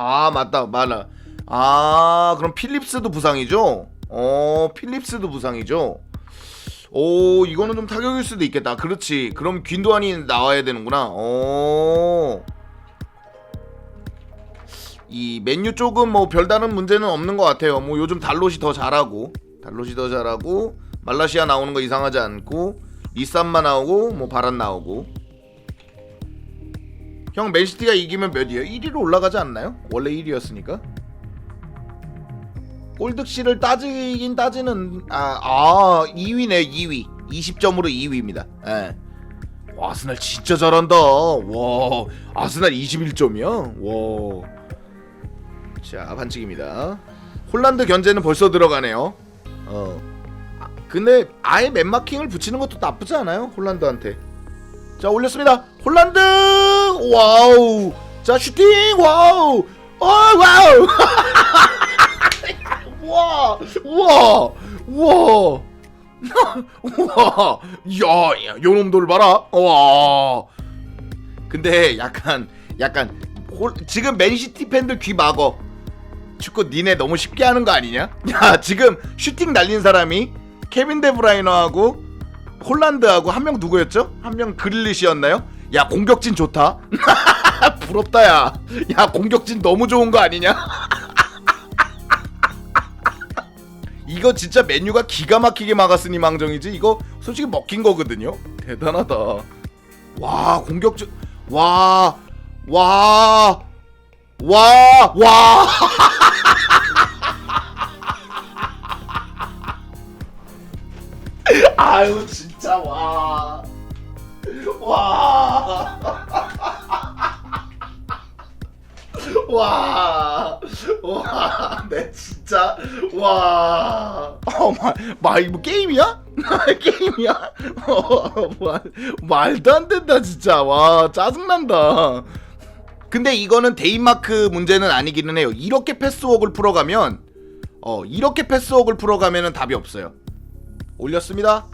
아 맞다 맞아. 아 그럼 필립스도 부상이죠? 어 필립스도 부상이죠? 오 이거는 좀 타격일 수도 있겠다. 그렇지. 그럼 균도안이 나와야 되는구나. 어. 이 맨유 쪽은 뭐 별다른 문제는 없는 것 같아요. 뭐 요즘 달롯이 더 잘하고 달롯이 더 잘하고 말라시아 나오는 거 이상하지 않고 리산마 나오고 뭐 바란 나오고 형 맨시티가 이기면 몇이에요? 1위로 올라가지 않나요? 원래 1위였으니까 골득실을 따지긴 따지는 아, 아 2위네 2위 20점으로 2위입니다 예. 와, 아스날 진짜 잘한다 와 아스날 21점이야 와 자, 반칙입니다. 홀란드 견제는 벌써 들어가네요. 어. 아, 근데 아예 맨마킹을 붙이는 것도 나쁘지 않아요. 홀란드한테. 자, 올렸습니다. 홀란드! 와우! 자, 슈팅! 와우! 어, 와우! 와! 와! 와! 와! 야, 야, 요놈들 봐라. 와! 근데 약간 약간 홀, 지금 맨시티 팬들 귀 막어. 축구 니네 너무 쉽게 하는 거 아니냐? 야 지금 슈팅 날린 사람이 케빈 데브라이너하고 홀란드하고 한 명 누구였죠? 한 명 그릴리시였나요? 야 공격진 좋다. 부럽다 야. 야 공격진 너무 좋은 거 아니냐? 이거 진짜 메뉴가 기가 막히게 막았으니 망정이지 이거 솔직히 먹힌 거거든요. 대단하다. 와 공격진 와 와, 와, 와. 아유, 진짜 와. 와. 와. 와. 내 진짜 와. 어, 마, 마 이거 게임이야? 게임이야? 어, 말, 말도 안 된다 진짜. 와, 짜증난다. 근데 이거는 데인마크 문제는 아니기는 해요. 이렇게 패스웍을 풀어가면 어 이렇게 패스웍을 풀어가면은 답이 없어요. 올렸습니다.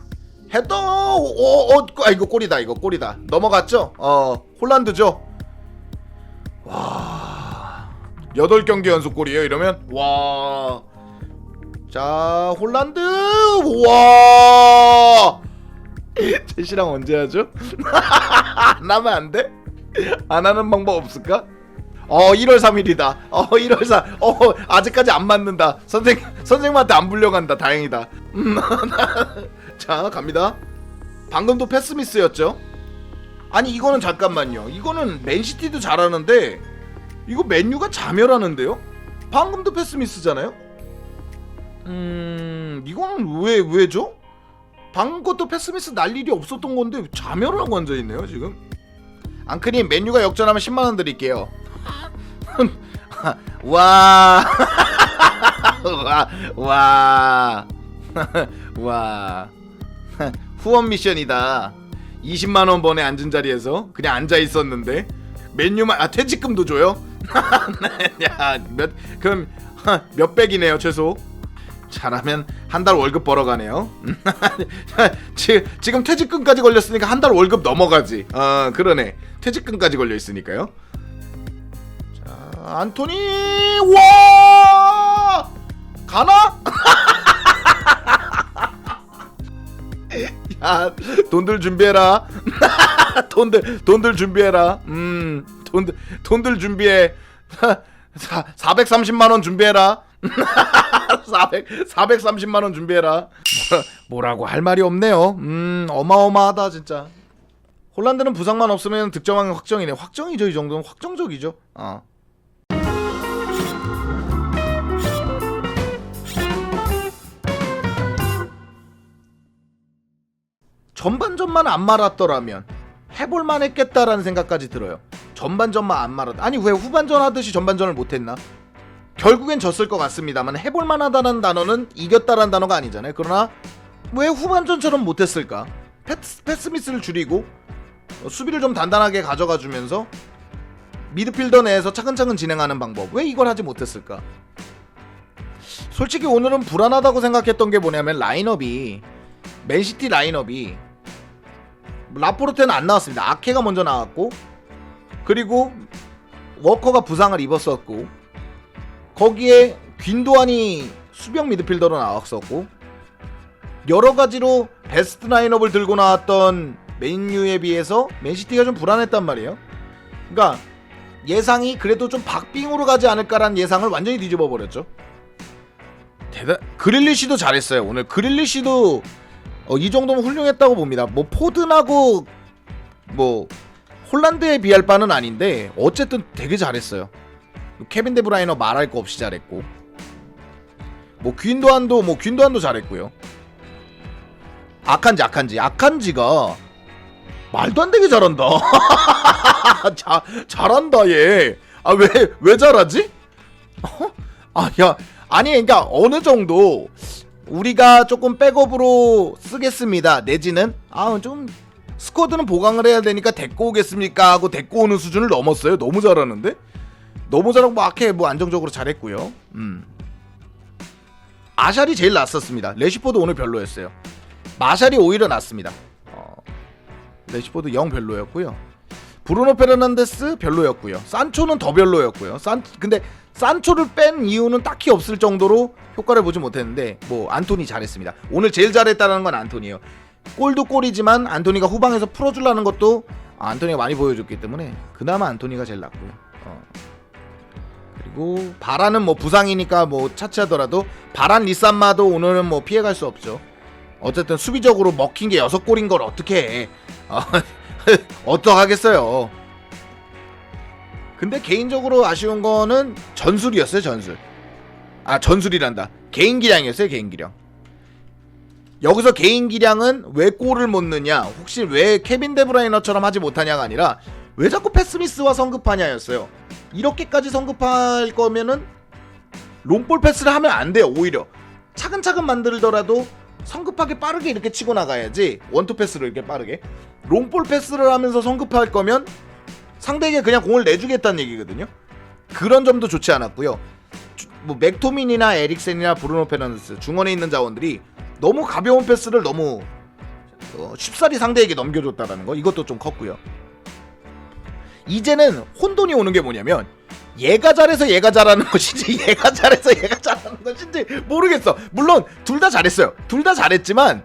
헤더 오, 오, 아 이거 골이다 이거 골이다 넘어갔죠? 어 홀란드죠. 와 여덟 경기 연속 골이에요 이러면 와. 자 홀란드 와. 제시랑 언제 하죠? 안 하면 안 돼? 안 하는 방법 없을까? 어 1월 3일이다. 어 1월 4. 어 아직까지 안 맞는다. 선생 선생님한테 안 불려간다. 다행이다. 음, 자 갑니다. 방금도 패스미스였죠? 아니 이거는 잠깐만요. 이거는 맨시티도 잘하는데 이거 맨유가 자멸하는데요? 방금도 패스미스잖아요? 음 이거는 왜 왜죠? 방금 것도 패스미스 날 일이 없었던 건데 자멸하고 앉아 있네요 지금. 앙크님 메뉴가 역전하면 10만 원 드릴게요. 와. 와. 와. 와. 후원 미션이다. 20만 원 번에 앉은 자리에서 그냥 앉아 있었는데 메뉴만 아 퇴직금도 줘요? 야, 몇 그럼 몇 백이네요, 최소. 잘하면 한 달 월급 벌어가네요. 지, 지금 퇴직금까지 걸렸으니까 한 달 월급 넘어가지. 어 그러네. 퇴직금까지 걸려 있으니까요. 자 안토니 와 가나? 돈들 준비해라. 돈들 돈들 준비해라. 음 돈들 돈들 준비해. 430만 원 준비해라. 400 430만 원 준비해라. 뭐라고 할 말이 없네요. 음 어마어마하다 진짜. 홀란드는 부상만 없으면 득점왕 확정이네. 확정이죠 이 정도는 확정적이죠. 어. 전반전만 안 말았더라면 해볼만 했겠다라는 생각까지 들어요. 전반전만 안 말았. 아니 왜 후반전 하듯이 전반전을 못했나? 결국엔 졌을 것 같습니다만 해볼만 하다는 단어는 이겼다라는 단어가 아니잖아요. 그러나 왜 후반전처럼 못했을까? 패스, 패스미스를 줄이고 어, 수비를 좀 단단하게 가져가 주면서 미드필더 내에서 차근차근 진행하는 방법 왜 이걸 하지 못했을까? 솔직히 오늘은 불안하다고 생각했던 게 뭐냐면 라인업이 맨시티 라인업이 라포르테는 안 나왔습니다. 아케가 먼저 나왔고 그리고 워커가 부상을 입었었고 거기에 균도안이 수비형 미드필더로 나왔었고 여러 가지로 베스트 라인업을 들고 나왔던 맨유에 비해서 맨시티가 좀 불안했단 말이에요. 그러니까 예상이 그래도 좀 박빙으로 가지 않을까라는 예상을 완전히 뒤집어 버렸죠. 대단. 그릴리시도 잘했어요. 오늘 그릴리시도 어, 이 정도면 훌륭했다고 봅니다. 뭐 포든하고 뭐 홀란드에 비할 바는 아닌데 어쨌든 되게 잘했어요. 케빈 데브라이너 말할 거 없이 잘했고 뭐 균도안도 뭐 균도안도 잘했고요. 아칸지 아칸지 아칸지가 말도 안 되게 잘한다. 자, 잘한다 얘. 아왜왜 잘하지? 어? 아야 아니 그러니까 어느 정도 우리가 조금 백업으로 쓰겠습니다. 내지는 아 좀 스쿼드는 보강을 해야 되니까 데리고 오겠습니까 하고 데리고 오는 수준을 넘었어요. 너무 잘하는데 너무 잘하고 뭐 아케 뭐 안정적으로 잘했고요. 음. 아샬이 제일 낫었습니다. 레시포드 오늘 별로였어요. 마샬이 오히려 낫습니다. 어, 레시포드 영 별로였고요. 브루노 페르난데스 별로였고요. 산초는 더 별로였고요. 산 근데 산초를 뺀 이유는 딱히 없을 정도로 효과를 보지 못했는데 뭐 안토니 잘했습니다. 오늘 제일 잘했다는 건 안토니예요. 골도 골이지만 안토니가 후방에서 풀어주려는 것도 안토니가 많이 보여줬기 때문에 그나마 안토니가 제일 낫고요. 어. 그리고 바란은 뭐 부상이니까 뭐 차치하더라도 바란 리산마도 오늘은 뭐 피해갈 수 없죠. 어쨌든 수비적으로 먹힌 게 여섯 골인 걸 어떻게 해? 어, 어떡하겠어요. 근데 개인적으로 아쉬운 거는 전술이었어요, 전술. 아, 전술이란다. 개인 기량이었어요, 개인 기량. 여기서 개인 기량은 왜 골을 못 넣냐? 혹시 왜 케빈 데브라이너처럼 하지 못하냐가 아니라 왜 자꾸 패스미스와 성급하냐였어요. 이렇게까지 성급할 거면은 롱볼 패스를 하면 안 돼요, 오히려. 차근차근 만들더라도 성급하게 빠르게 이렇게 치고 나가야지 원투 패스를 이렇게 빠르게 롱볼 패스를 하면서 성급할 거면 상대에게 그냥 공을 내주겠다는 얘기거든요. 그런 점도 좋지 않았고요. 주- 뭐 맥토민이나 에릭센이나 브루노 페르난데스 중원에 있는 자원들이 너무 가벼운 패스를 너무 어, 쉽사리 상대에게 넘겨줬다라는 거 이것도 좀 컸고요. 이제는 혼돈이 오는 게 뭐냐면 얘가 잘해서 얘가 잘하는 것인지 얘가 잘해서 얘가 잘하는 것인지 모르겠어. 물론 둘 다 잘했어요. 둘 다 잘했지만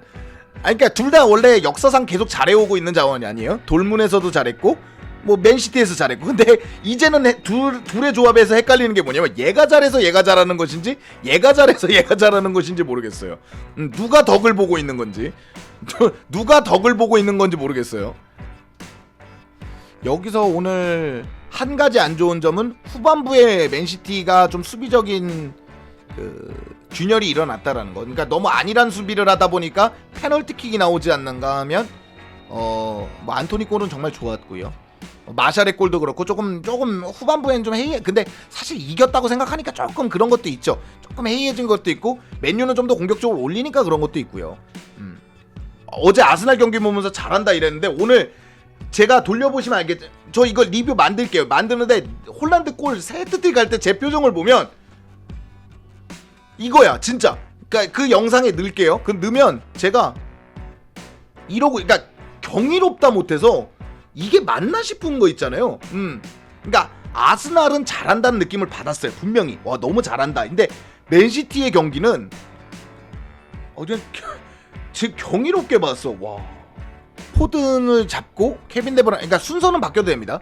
아니 그러니까 둘 다 원래 역사상 계속 잘해오고 있는 자원이 아니에요. 돌문에서도 잘했고 뭐 맨시티에서 잘했고 근데 이제는 해- 둘 둘의 조합에서 헷갈리는 게 뭐냐면 얘가 잘해서 얘가 잘하는 것인지 얘가 잘해서 얘가 잘하는 것인지 모르겠어요. 음, 누가 덕을 보고 있는 건지 누가 덕을 보고 있는 건지 모르겠어요. 여기서 오늘 한 가지 안 좋은 점은 후반부에 맨시티가 좀 수비적인 그 균열이 일어났다라는 거. 그러니까 너무 안일한 수비를 하다 보니까 페널티킥이 나오지 않는가 하면 어뭐 안토니 골은 정말 좋았고요. 어, 마샬의 골도 그렇고 조금 조금 후반부엔 좀 해이해. 근데 사실 이겼다고 생각하니까 조금 그런 것도 있죠. 조금 해이해진 것도 있고 맨유는 좀 더 공격적으로 올리니까 그런 것도 있고요. 음. 어제 아스날 경기 보면서 잘한다 이랬는데 오늘 제가 돌려보시면 알겠죠. 저 이거 리뷰 만들게요. 만드는데 홀란드 골 세트트 갈때 제 표정을 보면 이거야 진짜. 그러니까 그 영상에 넣을게요. 그 넣으면 제가 이러고 그러니까 경이롭다 못해서 이게 맞나 싶은 거 있잖아요. 음. 그러니까 아스날은 잘한다는 느낌을 받았어요. 분명히. 와 너무 잘한다. 근데 맨시티의 경기는 어 그냥 제 경이롭게 봤어. 와. 포든을 잡고 케빈 데브란 그러니까 순서는 바뀌어도 됩니다.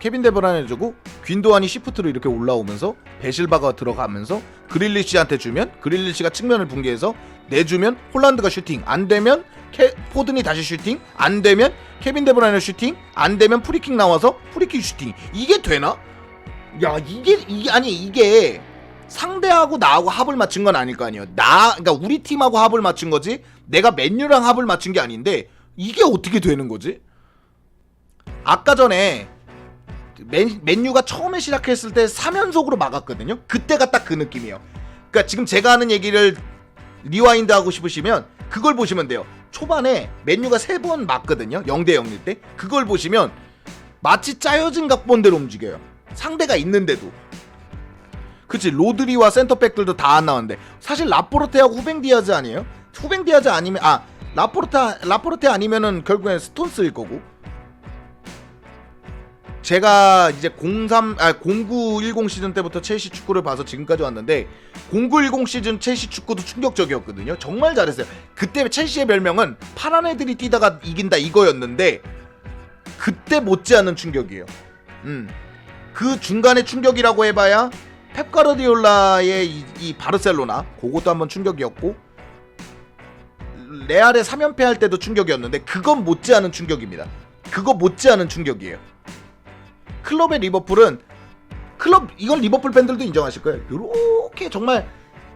케빈 데브란 해주고 균도안이 시프트로 이렇게 올라오면서 베실바가 들어가면서 그릴리시한테 주면 그릴리시가 측면을 붕괴해서 내주면 홀란드가 슈팅 안 되면 케, 포든이 다시 슈팅 안 되면 케빈 데브란의 슈팅 안 되면 프리킥 나와서 프리킥 슈팅 이게 되나? 야 이게 이게 아니 이게 상대하고 나하고 합을 맞춘 건 아닐 거 아니에요. 나 그러니까 우리 팀하고 합을 맞춘 거지. 내가 맨유랑 합을 맞춘 게 아닌데 이게 어떻게 되는 거지? 아까 전에 맨, 맨유가 처음에 시작했을 때 3연속으로 막았거든요. 그때가 딱 그 느낌이에요. 그러니까 지금 제가 하는 얘기를 리와인드 하고 싶으시면 그걸 보시면 돼요. 초반에 맨유가 세번 맞거든요. 0대 0일 때. 그걸 보시면 마치 짜여진 각본대로 움직여요. 상대가 있는데도. 그치 로드리와 센터백들도 다 안 나왔는데 사실 라포르테하고 후뱅 디아즈 아니에요? 후뱅 디아즈 아니면 아 라포르테 라포르테 아니면은 결국엔 스톤스일 거고 제가 이제 03, 아, 0910 시즌 때부터 첼시 축구를 봐서 지금까지 왔는데 0910 시즌 첼시 축구도 충격적이었거든요. 정말 잘했어요. 그때 첼시의 별명은 파란 애들이 뛰다가 이긴다 이거였는데 그때 못지않은 충격이에요. 음. 그 중간에 충격이라고 해봐야 펩 가르디올라의 이, 이 바르셀로나 그것도 한번 충격이었고 레알에 3연패 할 때도 충격이었는데 그건 못지않은 충격입니다. 그거 못지않은 충격이에요. 클럽의 리버풀은 클럽 이건 리버풀 팬들도 인정하실 거예요. 이렇게 정말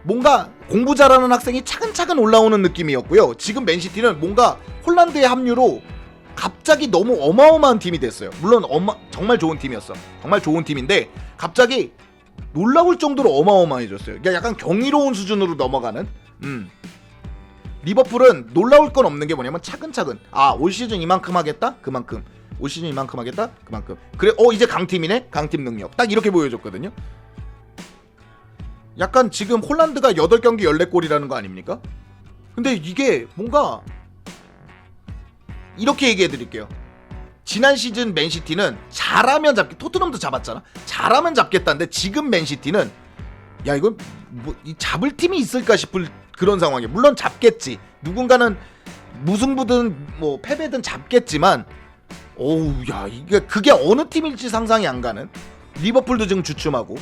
뭔가 공부 잘하는 학생이 차근차근 올라오는 느낌이었고요. 지금 맨시티는 뭔가 홀란드의 합류로 갑자기 너무 어마어마한 팀이 됐어요. 물론 어마, 정말 좋은 팀이었어. 정말 좋은 팀인데 갑자기 놀라울 정도로 어마어마해졌어요. 그러니까 약간 경이로운 수준으로 넘어가는. 음. 리버풀은 놀라울 건 없는 게 뭐냐면 차근차근 아 올 시즌 이만큼 하겠다 그만큼 올 시즌 이만큼 하겠다? 그만큼. 그래 어 이제 강팀이네? 강팀 능력. 딱 이렇게 보여줬거든요. 약간 지금 홀란드가 8경기 14골이라는 거 아닙니까? 근데 이게 뭔가 이렇게 얘기해 드릴게요. 지난 시즌 맨시티는 잘하면 잡기 토트넘도 잡았잖아. 잘하면 잡겠다는데 지금 맨시티는 야 이건 뭐, 이 잡을 팀이 있을까 싶을 그런 상황이에요. 물론 잡겠지. 누군가는 무승부든 뭐 패배든 잡겠지만, 어우 야 이게 그게 어느 팀일지 상상이 안 가는. 리버풀도 지금 주춤하고